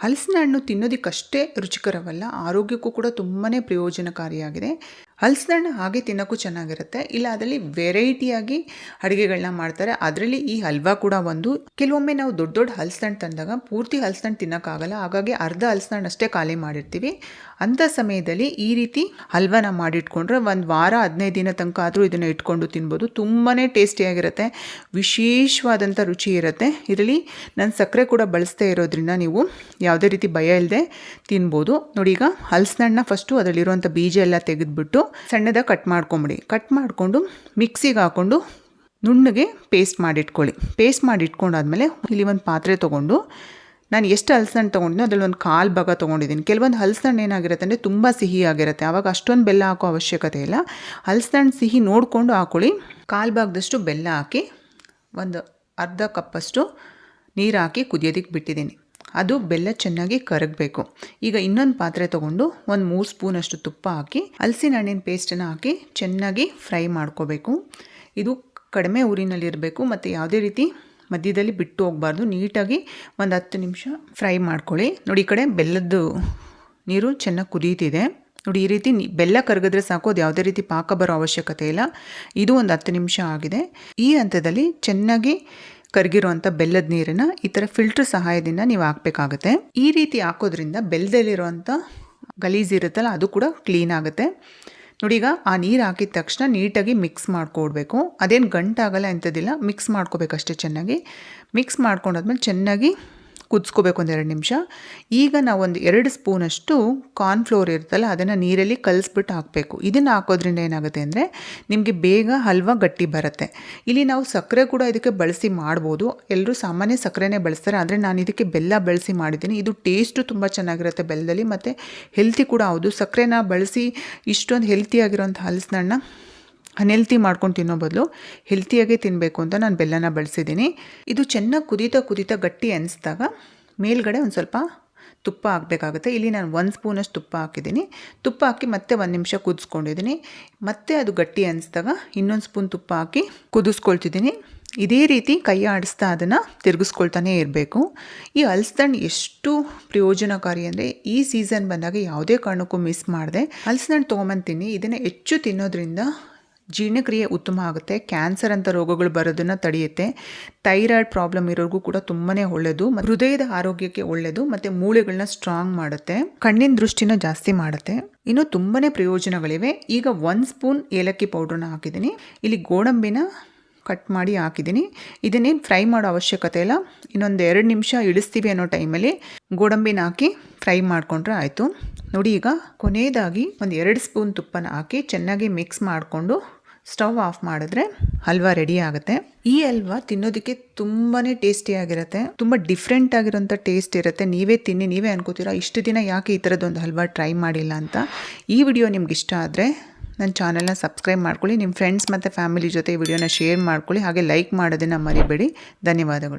ಹಲಸಿನ ಹಣ್ಣು ತಿನ್ನೋದಕ್ಕಷ್ಟೇ ರುಚಿಕರವಲ್ಲ ಆರೋಗ್ಯಕ್ಕೂ ಕೂಡ ತುಂಬಾ ಪ್ರಯೋಜನಕಾರಿಯಾಗಿದೆ. ಹಲಸಿನ ಹಣ್ಣು ಹಾಗೆ ತಿನ್ನೋಕ್ಕೂ ಚೆನ್ನಾಗಿರುತ್ತೆ. ಇಲ್ಲ, ಅದರಲ್ಲಿ ವೆರೈಟಿಯಾಗಿ ಅಡುಗೆಗಳನ್ನ ಮಾಡ್ತಾರೆ. ಅದರಲ್ಲಿ ಈ ಹಲ್ವಾ ಕೂಡ ಒಂದು. ಕೆಲವೊಮ್ಮೆ ನಾವು ದೊಡ್ಡ ದೊಡ್ಡ ಹಲಸಿನಣ್ಣು ತಂದಾಗ ಪೂರ್ತಿ ಹಲಸಿನಣ್ಣು ತಿನ್ನೋಕ್ಕಾಗಲ್ಲ. ಹಾಗಾಗಿ ಅರ್ಧ ಹಲಸಿನಣ್ಣು ಅಷ್ಟೇ ಖಾಲಿ ಮಾಡಿರ್ತೀವಿ. ಅಂಥ ಸಮಯದಲ್ಲಿ ಈ ರೀತಿ ಹಲ್ವಾನ ಮಾಡಿಟ್ಕೊಂಡ್ರೆ ಒಂದು ವಾರ, ಹದಿನೈದು ದಿನ ತನಕ ಆದರೂ ಇದನ್ನು ಇಟ್ಕೊಂಡು ತಿನ್ಬೋದು. ತುಂಬಾ ಟೇಸ್ಟಿಯಾಗಿರುತ್ತೆ. ವಿಶೇಷವಾದಂಥ ರುಚಿ ಇರುತ್ತೆ. ಇದರಲ್ಲಿ ನಾನು ಸಕ್ಕರೆ ಕೂಡ ಬಳಸ್ತಾ ಇರೋದ್ರಿಂದ ನೀವು ಯಾವುದೇ ರೀತಿ ಭಯ ಇಲ್ಲದೆ ತಿನ್ಬೋದು. ನೋಡಿ, ಈಗ ಹಲಸಿನಣ್ಣ ಫಸ್ಟು ಅದರಲ್ಲಿರುವಂಥ ಬೀಜ ಎಲ್ಲ ತೆಗೆದುಬಿಟ್ಟು ಸಣ್ಣದಾಗಿ ಕಟ್ ಮಾಡ್ಕೊಂಬಿಡಿ. ಕಟ್ ಮಾಡಿಕೊಂಡು ಮಿಕ್ಸಿಗೆ ಹಾಕ್ಕೊಂಡು ನುಣ್ಣಗೆ ಪೇಸ್ಟ್ ಮಾಡಿಟ್ಕೊಳ್ಳಿ. ಪೇಸ್ಟ್ ಮಾಡಿ ಇಟ್ಕೊಂಡಾದ್ಮೇಲೆ ಇಲ್ಲಿ ಒಂದು ಪಾತ್ರೆ ತೊಗೊಂಡು ನಾನು ಎಷ್ಟು ಹಲಸಣ್ಣು ತೊಗೊಂಡಿನೋ ಅದರಲ್ಲಿ ಒಂದು ಕಾಲು ಭಾಗ ತೊಗೊಂಡಿದ್ದೀನಿ. ಕೆಲವೊಂದು ಹಲಸಣ್ಣು ಏನಾಗಿರುತ್ತೆ ಅಂದರೆ ತುಂಬ ಸಿಹಿ ಆಗಿರುತ್ತೆ. ಆವಾಗ ಅಷ್ಟೊಂದು ಬೆಲ್ಲ ಹಾಕೋ ಅವಶ್ಯಕತೆ ಇಲ್ಲ. ಹಲಸಣ್ಣು ಸಿಹಿ ನೋಡಿಕೊಂಡು ಹಾಕೊಳ್ಳಿ. ಕಾಲು ಭಾಗದಷ್ಟು ಬೆಲ್ಲ ಹಾಕಿ ಒಂದು ಅರ್ಧ ಕಪ್ಪಷ್ಟು ನೀರು ಹಾಕಿ ಕುದಿಯೋದಕ್ಕೆ ಬಿಟ್ಟಿದ್ದೀನಿ. ಅದು ಬೆಲ್ಲ ಚೆನ್ನಾಗಿ ಕರಗಬೇಕು. ಈಗ ಇನ್ನೊಂದು ಪಾತ್ರೆ ತೊಗೊಂಡು ಒಂದು ಮೂರು ಸ್ಪೂನಷ್ಟು ತುಪ್ಪ ಹಾಕಿ ಹಲಸಿನ ಹಣ್ಣಿನ ಪೇಸ್ಟನ್ನು ಹಾಕಿ ಚೆನ್ನಾಗಿ ಫ್ರೈ ಮಾಡ್ಕೋಬೇಕು. ಇದು ಕಡಿಮೆ ಊರಿನಲ್ಲಿರಬೇಕು ಮತ್ತು ಯಾವುದೇ ರೀತಿ ಮಧ್ಯದಲ್ಲಿ ಬಿಟ್ಟು ಹೋಗಬಾರ್ದು. ನೀಟಾಗಿ ಒಂದು ಹತ್ತು ನಿಮಿಷ ಫ್ರೈ ಮಾಡ್ಕೊಳ್ಳಿ. ನೋಡಿ, ಈ ಕಡೆ ಬೆಲ್ಲದ್ದು ನೀರು ಚೆನ್ನಾಗಿ ಕುದೀತಿದೆ. ನೋಡಿ, ಈ ರೀತಿ ಬೆಲ್ಲ ಕರಗಿದ್ರೆ ಸಾಕು, ಅದು ಯಾವುದೇ ರೀತಿ ಪಾಕ ಬರೋ ಅವಶ್ಯಕತೆ ಇಲ್ಲ. ಇದು ಒಂದು ಹತ್ತು ನಿಮಿಷ ಆಗಿದೆ. ಈ ಹಂತದಲ್ಲಿ ಚೆನ್ನಾಗಿ ಕರಗಿರುವಂಥ ಬೆಲ್ಲದ ನೀರನ್ನು ಈ ಥರ ಫಿಲ್ಟರ್ ಸಹಾಯದಿಂದ ನೀವು ಹಾಕಬೇಕಾಗುತ್ತೆ. ಈ ರೀತಿ ಹಾಕೋದ್ರಿಂದ ಬೆಲ್ಲದಲ್ಲಿರುವಂಥ ಗಲೀಜ್ ಇರುತ್ತಲ್ಲ, ಅದು ಕೂಡ ಕ್ಲೀನ್ ಆಗುತ್ತೆ. ನೋಡಿ ಈಗ ಆ ನೀರು ಹಾಕಿದ ತಕ್ಷಣ ನೀಟಾಗಿ ಮಿಕ್ಸ್ ಮಾಡ್ಕೊಡ್ಬೇಕು. ಅದೇನು ಗಂಟಾಗಲ್ಲ ಎಂಥದ್ದಿಲ್ಲ ಮಿಕ್ಸ್ ಮಾಡ್ಕೋಬೇಕಷ್ಟೇ ಚೆನ್ನಾಗಿ. ಮಿಕ್ಸ್ ಮಾಡ್ಕೊಂಡಾದ್ಮೇಲೆ ಚೆನ್ನಾಗಿ ಕುದಿಸ್ಕೋಬೇಕು ಎರಡು ನಿಮಿಷ. ಈಗ ನಾವು ಒಂದು ಎರಡು ಸ್ಪೂನಷ್ಟು ಕಾರ್ನ್ಫ್ಲೋರ್ ಇರುತ್ತಲ್ಲ, ಅದನ್ನು ನೀರಲ್ಲಿ ಕಲಿಸ್ಬಿಟ್ಟು ಹಾಕಬೇಕು. ಇದನ್ನು ಹಾಕೋದ್ರಿಂದ ಏನಾಗುತ್ತೆ ಅಂದರೆ ನಿಮಗೆ ಬೇಗ ಹಲ್ವಾ ಗಟ್ಟಿ ಬರುತ್ತೆ. ಇಲ್ಲಿ ನಾವು ಸಕ್ಕರೆ ಕೂಡ ಇದಕ್ಕೆ ಬಳಸಿ ಮಾಡ್ಬೋದು. ಎಲ್ಲರೂ ಸಾಮಾನ್ಯ ಸಕ್ಕರೆನೇ ಬಳಸ್ತಾರೆ, ಆದರೆ ನಾನು ಇದಕ್ಕೆ ಬೆಲ್ಲ ಬಳಸಿ ಮಾಡಿದ್ದೀನಿ. ಇದು ಟೇಸ್ಟು ತುಂಬ ಚೆನ್ನಾಗಿರುತ್ತೆ ಬೆಲ್ಲದಲ್ಲಿ ಮತ್ತು ಹೆಲ್ತಿ ಕೂಡ ಹೌದು. ಸಕ್ಕರೆನ ಬಳಸಿ ಇಷ್ಟೊಂದು ಹೆಲ್ತಿಯಾಗಿರೋಂಥ ಹಲಸಿನಣ್ಣ ಅನ್ಹೆಲ್ತಿ ಮಾಡ್ಕೊಂಡು ತಿನ್ನೋ ಬದಲು ಹೆಲ್ತಿಯಾಗೆ ತಿನ್ನಬೇಕು ಅಂತ ನಾನು ಬೆಲ್ಲನ ಬಳಸಿದ್ದೀನಿ. ಇದು ಚೆನ್ನಾಗಿ ಕುದೀತಾ ಕುದೀತಾ ಗಟ್ಟಿ ಅನಿಸಿದಾಗ ಮೇಲ್ಗಡೆ ಒಂದು ಸ್ವಲ್ಪ ತುಪ್ಪ ಹಾಕಬೇಕಾಗುತ್ತೆ. ಇಲ್ಲಿ ನಾನು ಒಂದು ಸ್ಪೂನಷ್ಟು ತುಪ್ಪ ಹಾಕಿದ್ದೀನಿ. ತುಪ್ಪ ಹಾಕಿ ಮತ್ತೆ ಒಂದು ನಿಮಿಷ ಕುದಿಸ್ಕೊಂಡಿದ್ದೀನಿ. ಮತ್ತೆ ಅದು ಗಟ್ಟಿ ಅನಿಸಿದಾಗ ಇನ್ನೊಂದು ಸ್ಪೂನ್ ತುಪ್ಪ ಹಾಕಿ ಕುದಿಸ್ಕೊಳ್ತಿದ್ದೀನಿ. ಇದೇ ರೀತಿ ಕೈ ಆಡಿಸ್ತಾ ಅದನ್ನು ತಿರುಗಿಸ್ಕೊಳ್ತಾನೆ ಇರಬೇಕು. ಈ ಹಲ್ಸದಣ್ಣು ಎಷ್ಟು ಪ್ರಯೋಜನಕಾರಿ ಅಂದರೆ ಈ ಸೀಸನ್ ಬಂದಾಗ ಯಾವುದೇ ಕಾರಣಕ್ಕೂ ಮಿಸ್ ಮಾಡಿದೆ. ಹಲ್ಸದಣ್ಣು ತೊಗೊಂಬಂತೀನಿ ಇದನ್ನು ಹೆಚ್ಚು ತಿನ್ನೋದ್ರಿಂದ ಜೀರ್ಣಕ್ರಿಯೆ ಉತ್ತಮ ಆಗುತ್ತೆ. ಕ್ಯಾನ್ಸರ್ ಅಂತ ರೋಗಗಳು ಬರೋದನ್ನು ತಡೆಯುತ್ತೆ. ಥೈರಾಯ್ಡ್ ಪ್ರಾಬ್ಲಮ್ ಇರೋರಿಗೂ ಕೂಡ ತುಂಬಾ ಒಳ್ಳೆಯದು ಹೃದಯದ ಆರೋಗ್ಯಕ್ಕೆ ಒಳ್ಳೆಯದು ಮತ್ತು ಮೂಳೆಗಳನ್ನ ಸ್ಟ್ರಾಂಗ್ ಮಾಡುತ್ತೆ. ಕಣ್ಣಿನ ದೃಷ್ಟಿನ ಜಾಸ್ತಿ ಮಾಡುತ್ತೆ. ಇನ್ನು ತುಂಬಾ ಪ್ರಯೋಜನಗಳಿವೆ. ಈಗ ಒಂದು ಸ್ಪೂನ್ ಏಲಕ್ಕಿ ಪೌಡ್ರನ್ನ ಹಾಕಿದ್ದೀನಿ. ಇಲ್ಲಿ ಗೋಡಂಬಿನ ಕಟ್ ಮಾಡಿ ಹಾಕಿದ್ದೀನಿ. ಇದನ್ನೇನು ಫ್ರೈ ಮಾಡೋ ಅವಶ್ಯಕತೆ ಇಲ್ಲ. ಇನ್ನೊಂದು ಎರಡು ನಿಮಿಷ ಇಳಿಸ್ತೀವಿ ಅನ್ನೋ ಟೈಮಲ್ಲಿ ಗೋಡಂಬಿನ ಹಾಕಿ ಫ್ರೈ ಮಾಡಿಕೊಂಡ್ರೆ ಆಯಿತು. ನೋಡಿ ಈಗ ಕೊನೆಯದಾಗಿ ಒಂದು ಎರಡು ಸ್ಪೂನ್ ತುಪ್ಪನ ಹಾಕಿ ಚೆನ್ನಾಗಿ ಮಿಕ್ಸ್ ಮಾಡಿಕೊಂಡು ಸ್ಟವ್ ಆಫ್ ಮಾಡಿದ್ರೆ ಹಲ್ವಾ ರೆಡಿ ಆಗುತ್ತೆ. ಈ ಹಲ್ವಾ ತಿನ್ನೋದಕ್ಕೆ ತುಂಬಾ ಟೇಸ್ಟಿಯಾಗಿರುತ್ತೆ ತುಂಬ ಡಿಫ್ರೆಂಟ್ ಆಗಿರೋಂಥ ಟೇಸ್ಟ್ ಇರುತ್ತೆ. ನೀವೇ ತಿನ್ನಿ, ನೀವೇ ಅನ್ಕೋತೀರಾ, ಇಷ್ಟು ದಿನ ಯಾಕೆ ಈ ಥರದ್ದೊಂದು ಹಲ್ವಾ ಟ್ರೈ ಮಾಡಿಲ್ಲ ಅಂತ. ಈ ವಿಡಿಯೋ ನಿಮ್ಗೆ ಇಷ್ಟ ಆದರೆ ನನ್ನ ಚಾನಲ್ನ ಸಬ್ಸ್ಕ್ರೈಬ್ ಮಾಡ್ಕೊಳ್ಳಿ ನಿಮ್ಮ ಫ್ರೆಂಡ್ಸ್ ಮತ್ತು ಫ್ಯಾಮಿಲಿ ಜೊತೆ ಈ ವಿಡಿಯೋನ ಶೇರ್ ಮಾಡ್ಕೊಳ್ಳಿ, ಹಾಗೆ ಲೈಕ್ ಮಾಡೋದನ್ನು ಮರಿಬೇಡಿ. ಧನ್ಯವಾದಗಳು.